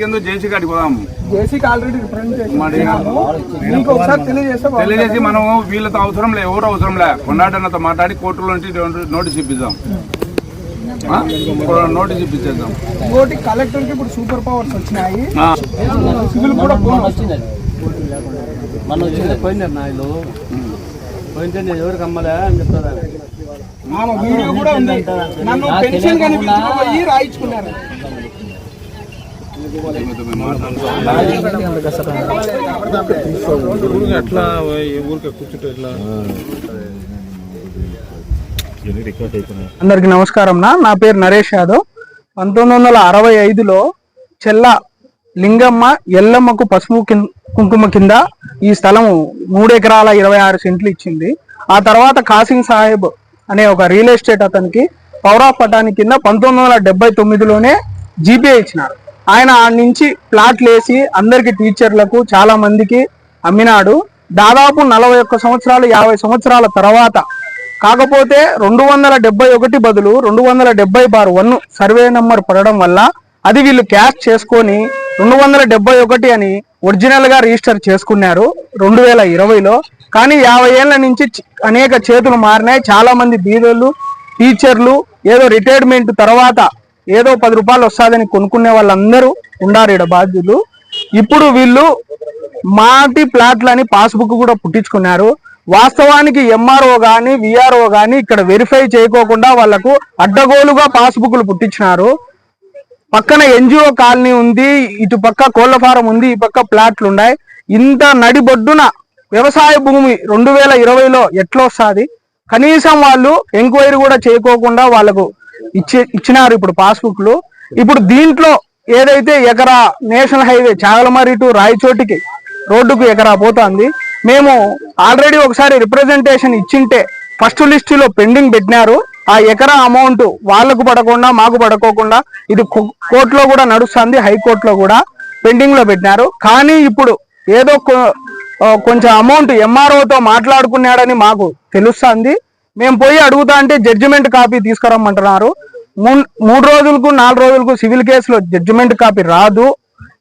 కాడికి ఎందుకు జేసీ కాడికి పోదాము? జేసీకి ఆల్రెడీ. తెలియజేసి మనం వీళ్ళతో అవసరం లే ఎవరు అవసరం లే. కొన్నాడన్నతో మాట్లాడి కోర్టులో నుంచి నోటి- నోటీస్ ఇప్పిద్దాం. ఆ? నోటీస్ ఇప్పించేద్దాం. ఇంకోటి కలెక్టర్కి ఇప్పుడు సూపర్ పవర్స్ వచ్చినాయి. ఆ. సివిల్ కూడా. మన వచ్చింది. పోయినారు నాయలు పోయింటే నేను ఎవరికి అమ్మలే అని చెప్తాను వీడియో కూడా ఉంది. నన్ను పెన్షన్ రాయించుకున్నారు. అందరికి నమస్కారం నా నా పేరు నరేష్ యాదవ్. పంతొమ్మిది వందల అరవై ఐదులో చెల్ల లింగమ్మ ఎల్లమ్మకు పసుపు కుంకుమ కింద ఈ స్థలం మూడు ఎకరాల ఇరవై ఆరు సెంట్లు ఇచ్చింది. ఆ తర్వాత కాసింగ్ సాహెబ్ అనే ఒక రియల్ ఎస్టేట్ అతనికి పౌరా పటాని కింద పంతొమ్మిది వందల డెబ్బై తొమ్మిదిలోనే జీపీఏ ఇచ్చినారు. ఆయన నుంచి ప్లాట్లు వేసి అందరికి టీచర్లకు చాలా మందికి అమ్మినాడు. దాదాపు నలభై ఒక్క సంవత్సరాలు యాభై సంవత్సరాల తర్వాత కాకపోతే రెండు వందల డెబ్బై ఒకటి బదులు రెండు వందల డెబ్బై బార్ వన్ సర్వే నెంబర్ పడడం వల్ల అది వీళ్ళు క్యాష్ చేసుకొని రెండు వందల డెబ్బై ఒకటి అని ఒరిజినల్గా రిజిస్టర్ చేసుకున్నారు రెండు వేల ఇరవైలో. కానీ యాభై ఏళ్ళ నుంచి అనేక చేతులు మారినాయి. చాలా మంది టీచర్లు ఏదో రిటైర్మెంట్ తర్వాత ఏదో పది రూపాయలు వస్తాదని కొనుక్కునే వాళ్ళందరూ ఉండారు ఇక్కడ బాధ్యులు. ఇప్పుడు వీళ్ళు మాటి ప్లాట్లని పాస్బుక్ కూడా పుట్టించుకున్నారు. వాస్తవానికి ఎంఆర్ఓ కానీ విఆర్ఓ కానీ ఇక్కడ వెరిఫై చేయకోకుండా వాళ్ళకు అడ్డగోలుగా పాస్బుక్లు పుట్టించినారు. పక్కన ఎన్జిఓ కాలనీ ఉంది ఇటు పక్క కోళ్ళ ఫారం ఉంది ఈ పక్క ప్లాట్లు ఉన్నాయి. ఇంత నడిబొడ్డున వ్యవసాయ భూమి రెండు వేల ఇరవైలో ఎట్లా వస్తుంది? కనీసం వాళ్ళు ఎంక్వైరీ కూడా చేయకోకుండా వాళ్ళకు ఇచ్చే ఇచ్చినారు ఇప్పుడు పాస్బుక్లు. ఇప్పుడు దీంట్లో ఏదైతే ఎకరా నేషనల్ హైవే చాగలమరి టు రాయచోటికి రోడ్డుకు ఎకరా పోతుంది మేము ఆల్రెడీ ఒకసారి రిప్రజెంటేషన్ ఇచ్చింటే ఫస్ట్ లిస్టులో పెండింగ్ పెట్టినారు. ఆ ఎకరా అమౌంట్ వాళ్ళకు పడకుండా మాకు పడకోకుండా ఇది కోర్టులో కూడా నడుస్తుంది హైకోర్టులో కూడా పెండింగ్లో పెట్టినారు. కానీ ఇప్పుడు ఏదో కొంచెం అమౌంట్ ఎంఆర్ఓతో మాట్లాడుకున్నాడని మాకు తెలుస్తుంది. మేము పోయి అడుగుతా అంటే జడ్జిమెంట్ కాపీ తీసుకురమ్మంటున్నారు. మూడు రోజులకు నాలుగు రోజులకు సివిల్ కేసులో జడ్జిమెంట్ కాపీ రాదు.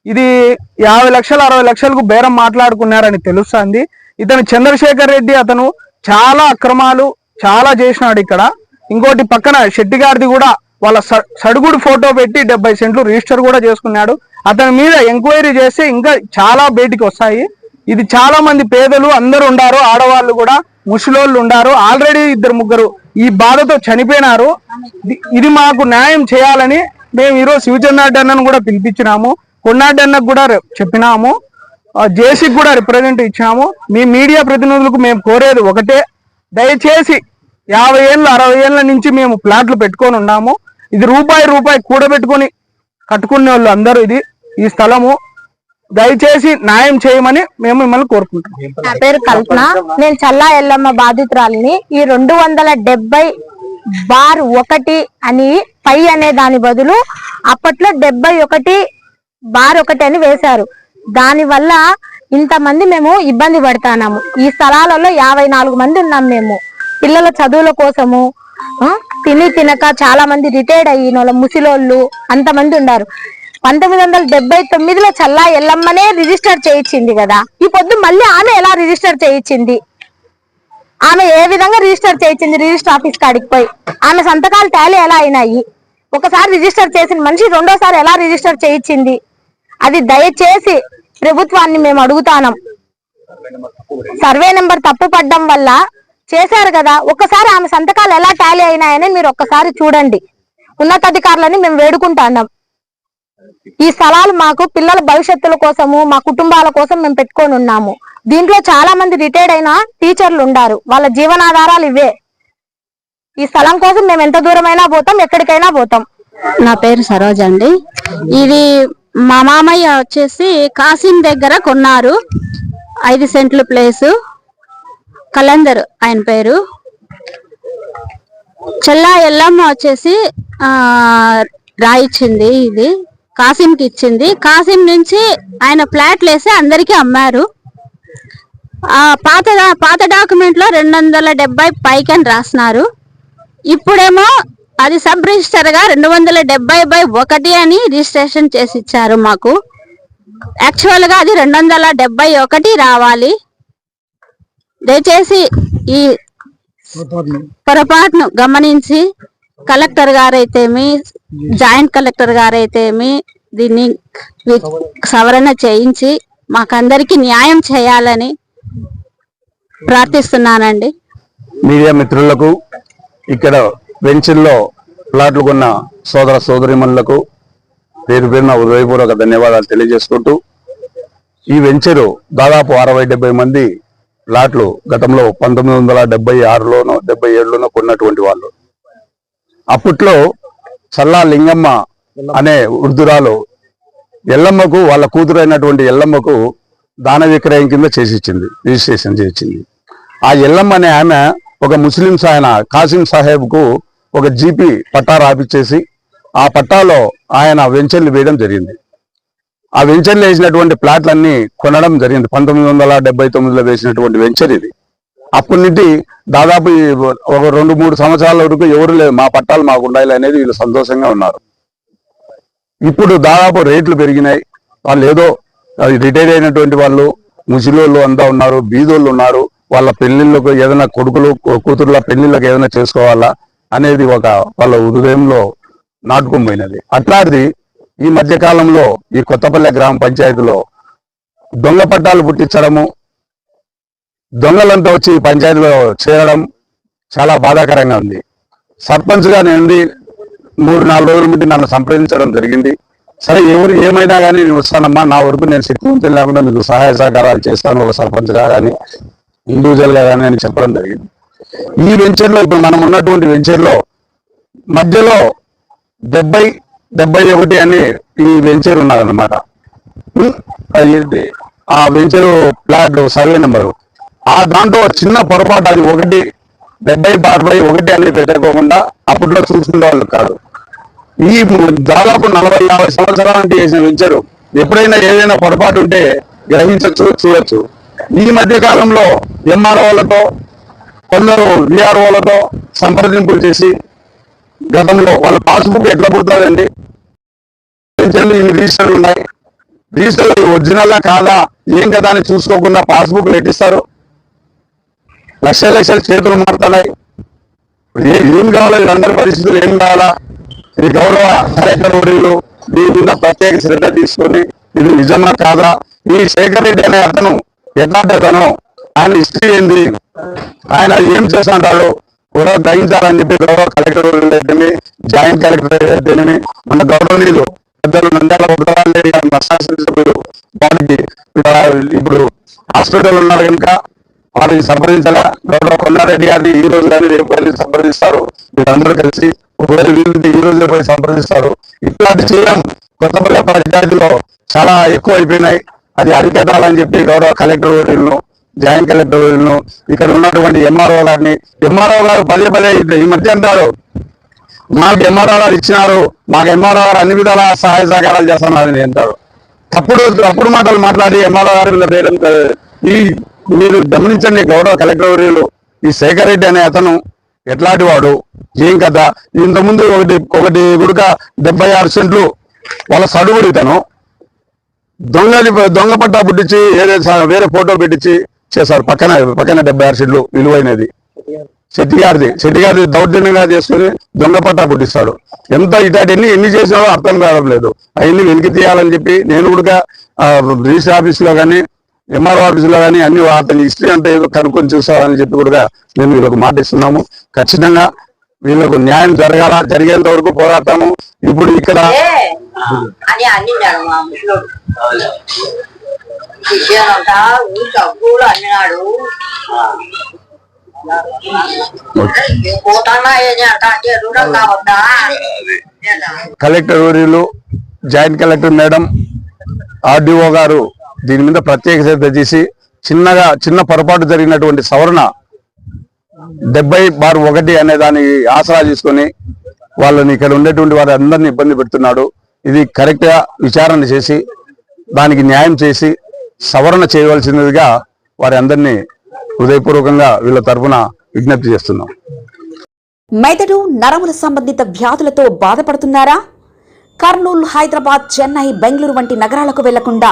ఇది యాభై లక్షలు అరవై లక్షలకు బేరం మాట్లాడుకున్నారని తెలుస్తుంది. ఇతను చంద్రశేఖర్ రెడ్డి అతను చాలా అక్రమాలు చాలా చేసినాడు ఇక్కడ. ఇంకోటి పక్కన శెట్టి గారిది కూడా వాళ్ళ స- సడుగుడు ఫోటో పెట్టి డెబ్బై సెంట్లు రిజిస్టర్ కూడా చేసుకున్నాడు. అతని మీద ఎంక్వైరీ చేస్తే ఇంకా చాలా బయటికి వస్తాయి. ఇది చాలా మంది పేదలు అందరూ ఉండారు ఆడవాళ్ళు కూడా ముసలోళ్ళు ఉండారు. ఆల్రెడీ ఇద్దరు ముగ్గురు ఈ బాధతో చనిపోయినారు. ఇది- మాకు న్యాయం చేయాలని మేము ఈరోజు శివచంద్రారెడ్డి అన్నను కూడా పిలిపించినాము. కొన్నారెడ్డి అన్నకు కూడా చెప్పినాము. జేసీకి కూడా రిప్రజెంట్ ఇచ్చాము మీ మీడియా ప్రతినిధులకు మేము కోరేది ఒకటే. దయచేసి యాభై ఏళ్ళు అరవై ఏళ్ళ నుంచి మేము ప్లాట్లు పెట్టుకొని ఉన్నాము. ఇది రూపాయి రూపాయి కూడబెట్టుకొని కట్టుకునే వాళ్ళు అందరూ ఇది ఈ స్థలము. దయచేసి న్యాయం చేయమని మేము మిమ్మల్ని కోరుకుంటున్నాం. నా పేరు కల్పన. నేను చల్లా ఎల్లమ్మ బాధితురాలిని. ఈ రెండు వందల డెబ్బై బార్ ఒకటి అని పై అనే దాని బదులు అప్పట్లో డెబ్బై ఒకటి బార్ ఒకటి అని వేశారు. దాని వల్ల ఇంతమంది మేము ఇబ్బంది పడతాము ఈ స్థలాలలో యాభై నాలుగు మంది ఉన్నాం మేము. పిల్లల చదువుల కోసము తిని తినక చాలా మంది రిటైర్డ్ అయిన వాళ్ళు ముసిలోళ్ళు అంతమంది ఉన్నారు. పంతొమ్మిది వందల డెబ్బై తొమ్మిదిలో చల్లా ఎల్లమ్మనే రిజిస్టర్ చేయించింది కదా. ఈ పొద్దు మళ్ళీ ఆమె ఎలా రిజిస్టర్ చేయించింది? ఆమె ఏ విధంగా రిజిస్టర్ చేయించింది? రిజిస్టర్ ఆఫీస్ కాడికి పోయి. ఆమె సంతకాలు టాలీ ఎలా అయినాయి? ఒకసారి రిజిస్టర్ చేసిన మనిషి రెండోసారి ఎలా రిజిస్టర్ చేయించింది? అది దయచేసి ప్రభుత్వాన్ని మేము అడుగుతానం. సర్వే నెంబర్ తప్పు పడ్డం వల్ల చేశారు కదా. ఒక్కసారి ఆమె సంతకాలు ఎలా టాలీ అయినాయని మీరు ఒక్కసారి చూడండి. ఉన్నతాధికారులని మేము వేడుకుంటున్నాం. ఈ స్థలాలు మాకు పిల్లల భవిష్యత్తుల కోసము మా కుటుంబాల కోసం మేము పెట్టుకొని ఉన్నాము. దీంట్లో చాలా మంది రిటైర్డ్ అయిన టీచర్లు ఉండారు. వాళ్ళ జీవనాధారాలు ఇవే. ఈ స్థలం కోసం మేము ఎంత దూరమైనా పోతాం ఎక్కడికైనా పోతాం. నా పేరు సరోజ అండి. ఇది మా మామయ్య వచ్చేసి కాసిం దగ్గర కొన్నారు. ఐదు సెంట్లు ప్లేసు. కలందర్ ఆయన పేరు. చెల్లా ఎల్లమ్మ వచ్చేసి రాయిచ్చింది ఇది. కాసింకి ఇచ్చింది. కాసిం నుంచి ఆయన ఫ్లాట్లు వేసి అందరికీ అమ్మారు. ఆ పాత పాత డాక్యుమెంట్లో రెండు వందల డెబ్బై పైకి అని రాసినారు. ఇప్పుడేమో అది సబ్ రిజిస్టర్గా రెండు వందల డెబ్బై బై ఒకటి అని రిజిస్ట్రేషన్ చేసి ఇచ్చారు మాకు. యాక్చువల్గా అది రెండు వందల డెబ్బై ఒకటి రావాలి. దయచేసి ఈ పొరపాటును గమనించి కలెక్టర్ గారైతేమి జాయింట్ కలెక్టర్ గారైతేమి దీన్ని సవరణ చేయించి మాకందరికి న్యాయం చేయాలని ప్రార్థిస్తున్నానండి. మీడియా మిత్రులకు ఇక్కడ వెంచర్లో ప్లాట్లు కొన్న సోదర సోదరిమణులకు పేరు పేరున హృదయపూర్వక ధన్యవాదాలు తెలియజేసుకుంటూ ఈ వెంచరు దాదాపు అరవై డెబ్బై మంది ప్లాట్లు గతంలో పంతొమ్మిది వందల డెబ్బై ఆరులోనో డెబ్బై ఏడులోనో కొన్నటువంటి వాళ్ళు. అప్పట్లో చల్లా లింగమ్మ అనే వృద్ధురాలు ఎల్లమ్మకు వాళ్ళ కూతురు అయినటువంటి ఎల్లమ్మకు దాన విక్రయం కింద చేసి ఇచ్చింది రిజిస్ట్రేషన్ చేసింది ఆ ఎల్లమ్మ అనే ఆమె ఒక ముస్లింస్ ఆయన కాసిం సాహెబ్కు ఒక జీపీ పట్టా రాపిచ్చేసి ఆ పట్టాలో ఆయన వెంచర్లు వేయడం జరిగింది. ఆ వెంచర్లు వేసినటువంటి ప్లాట్లన్నీ కొనడం జరిగింది. పంతొమ్మిది వందల డెబ్బై తొమ్మిదిలో వేసినటువంటి వెంచర్ ఇది. అప్పటి నుండి దాదాపు ఒక రెండు మూడు సంవత్సరాల వరకు ఎవరు లేదు మా పట్టాలు మాకు ఉండాలి అనేది వీళ్ళు సంతోషంగా ఉన్నారు. ఇప్పుడు దాదాపు రేట్లు పెరిగినాయి. వాళ్ళు ఏదో రిటైర్ అయినటువంటి వాళ్ళు ముసలోళ్ళు అంతా ఉన్నారు బీదోళ్ళు ఉన్నారు. వాళ్ళ పెళ్ళిళ్ళకు ఏదైనా కొడుకులు కూతుర్ల పెళ్ళిళ్ళకి ఏదైనా చేసుకోవాలా అనేది ఒక వాళ్ళ హృదయంలో నాటుకుపోయినది అట్లాంటిది ఈ మధ్య కాలంలో ఈ కొత్తపల్లె గ్రామ పంచాయతీలో దొంగ పట్టాలు పుట్టించడము దొంగలంతా వచ్చి పంచాయతీలో చేరడం చాలా బాధాకరంగా ఉంది. సర్పంచ్గా నేను మూడు నాలుగు రోజుల ముందు నన్ను సంప్రదించడం జరిగింది. సరే ఎవరు ఏమైనా కానీ నేను వస్తానమ్మా నా వరకు నేను శక్తివంతం లేకుండా మీకు సహాయ సహకారాలు చేస్తాను ఒక సర్పంచ్గా కానీ ఇండివిజువల్గా కానీ అని చెప్పడం జరిగింది. ఈ వెంచర్లో ఇప్పుడు మనం ఉన్నటువంటి వెంచర్లో మధ్యలో డెబ్బై డెబ్బై ఒకటి అని ఈ వెంచర్ ఉన్నదన్నమాట. ఆ వెంచర్ ప్లాట్ సర్వే నెంబరు. ఆ దాంట్లో చిన్న పొరపాటు అది ఒకటి డెబ్బై అరవై ఒకటి అని పెట్టకోకుండా అప్పట్లో చూసుకునే వాళ్ళు కాదు. ఈ దాదాపు నలభై యాభై సంవత్సరాల నుండి చేసిన వెంచరు ఎప్పుడైనా ఏదైనా పొరపాటు ఉంటే గ్రహించవచ్చు చూడొచ్చు. ఈ మధ్య కాలంలో ఎంఆర్ఓలతో కొందరు విఆర్ఓలతో సంప్రదింపులు చేసి గతంలో వాళ్ళ పాస్బుక్ ఎట్లా పుడుతుందండి పెన్షన్లు ఇన్ని రిజిస్టర్లు ఉన్నాయి. రిజిస్టర్ ఒరిజినల్గా కాదా? ఏం కదా అని చూసుకోకుండా పాస్బుక్ ఎట్టిస్తారు లక్ష లక్షల చేతులు మారుతున్నాయి. ఏ- ఏం కావాలో? వీళ్ళందరి పరిస్థితులు ఏం కావాలా? ఇది గౌరవ కలెక్టర్ దీని మీద ప్రత్యేక శ్రద్ధ తీసుకొని ఇది నిజమా కాదా? ఈ శేఖర్ రెడ్డి అనే అతను ఎలాంటి అతను? ఆయన హిస్టరీ ఏంది? ఆయన ఏం చేస్తుంటాడు? కూడా గ్రహించాలని చెప్పి గౌరవ కలెక్టర్ వర్యులు జాయింట్ కలెక్టర్ అయితేనే మన గౌరవనీయులు పెద్దలు నంద్యాల ఉత్తరాలు శాసనసభ్యులు వారికి ఇప్పుడు హాస్పిటల్ ఉన్నారు కనుక వారిని సంప్రదించాలా? గౌరవ కొన్నారెడ్డి గారిని ఈ రోజు కానీ రేపు కానీ సంప్రదిస్తారు. మీరందరూ కలిసి ఒకవేళ వీరిని ఈ రోజు పోయి సంప్రదిస్తారు. ఇట్లాంటి చేయడం కొత్తపల్లి పంచాయతీలో చాలా ఎక్కువ అయిపోయినాయి అది అరికట్టాలని చెప్పి గౌరవ కలెక్టర్ వర్యులను జాయింట్ కలెక్టర్ వర్యులను ఇక్కడ ఉన్నటువంటి ఎంఆర్ఓ గారిని ఎంఆర్ఓ గారు పదే పదే ఈ మధ్య అంటారు. మాకు ఎంఆర్ఓ గారు ఇచ్చినారు మాకు ఎంఆర్ఓ గారు అన్ని విధాల సహాయ సహకారాలు చేస్తున్నారని అంటారు. తప్పుడు తప్పుడు మాటలు మాట్లాడి ఎంఆర్ఓ గారి మీద వేయడం ఈ మీరు గమనించండి గౌరవ కలెక్టర్ ఈ శేఖర్ రెడ్డి అనే అతను ఎట్లాంటి వాడు? ఏం కదా ఇంతకుముందు ఒకటి ఒకటి గుడుక డెబ్బై ఆరు సెంట్లు వాళ్ళ సడుగుడు ఇతను. దొంగది దొంగ పట్టా పుట్టించి ఏదే వేరే ఫోటో పెట్టించి చేశారు. పక్కన పక్కన డెబ్బై ఆరు సెంట్లు విలువైనది. శెట్టి గారిది శెట్టి గారిది దౌర్జన్యంగా చేసుకుని దొంగ పట్టా పుట్టిస్తాడు. ఎంత ఇటాటి ఎన్ని ఎన్ని చేసినాడో అర్థం కావడం లేదు అవన్నీ వెనక్కి తీయాలని చెప్పి నేను కూడా రిజిస్టర్ ఆఫీస్లో కానీ ఎంఆర్ఓ ఆఫీస్లో కానీ అన్ని అతని హిస్టరీ అంతా ఏదో కనుక్కొని చూసామని చెప్పి కూడా మేము వీళ్ళకు మాటిస్తున్నాము ఖచ్చితంగా వీళ్ళకు న్యాయం జరగాల? జరిగేంత వరకు పోరాడతాము. ఇప్పుడు ఇక్కడ కలెక్టర్ వర్యులు జాయింట్ కలెక్టర్ మేడం ఆర్డీఓ గారు దీని మీద ప్రత్యేక శ్రద్ధ చేసి చిన్నగా చిన్న పొరపాటు జరిగినటువంటి సవరణ డెబ్బై బార్ ఒకటి అనే దాని ఆసరా తీసుకొని వాళ్ళని ఇక్కడ ఉండేటువంటి వారి అందరినీ ఇబ్బంది పెడుతున్నాడు. ఇది కరెక్ట్గా విచారణ చేసి దానికి న్యాయం చేసి సవరణ చేయవలసినదిగా వారి అందరినీ హృదయపూర్వకంగా వీళ్ళ తరఫున విజ్ఞప్తి చేస్తున్నాం. మెదడు నరముల సంబంధిత వ్యాధులతో బాధపడుతున్నారా? కర్నూలు హైదరాబాద్ చెన్నై బెంగళూరు వంటి నగరాలకు వెళ్ళకుండా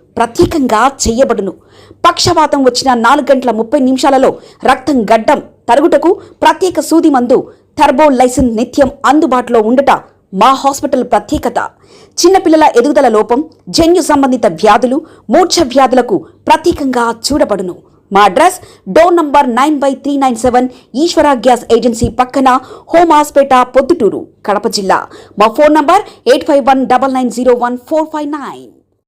ప్రత్యేకంగా చేయబడును. పక్షవాతం వచ్చిన నాలుగు గంటల ముప్పై నిమిషాలలో రక్తం గడ్డం తరుగుటకు ప్రత్యేక సూది మందు థర్బో లైసెన్స్ నిత్యం అందుబాటులో ఉండట మా హాస్పిటల్ ప్రత్యేకత. చిన్నపిల్లల ఎదుగుదల లోపం జన్యు సంబంధిత వ్యాధులు మూర్ఛ వ్యాధులకు ప్రత్యేకంగా చూడబడును. మా address door number nine by three nine seven Eswara gas agency పక్కన హోమ్ హాస్పేట పొద్దుటూరు కడప జిల్లా. మా phone number eight five one double nine zero one four five nine.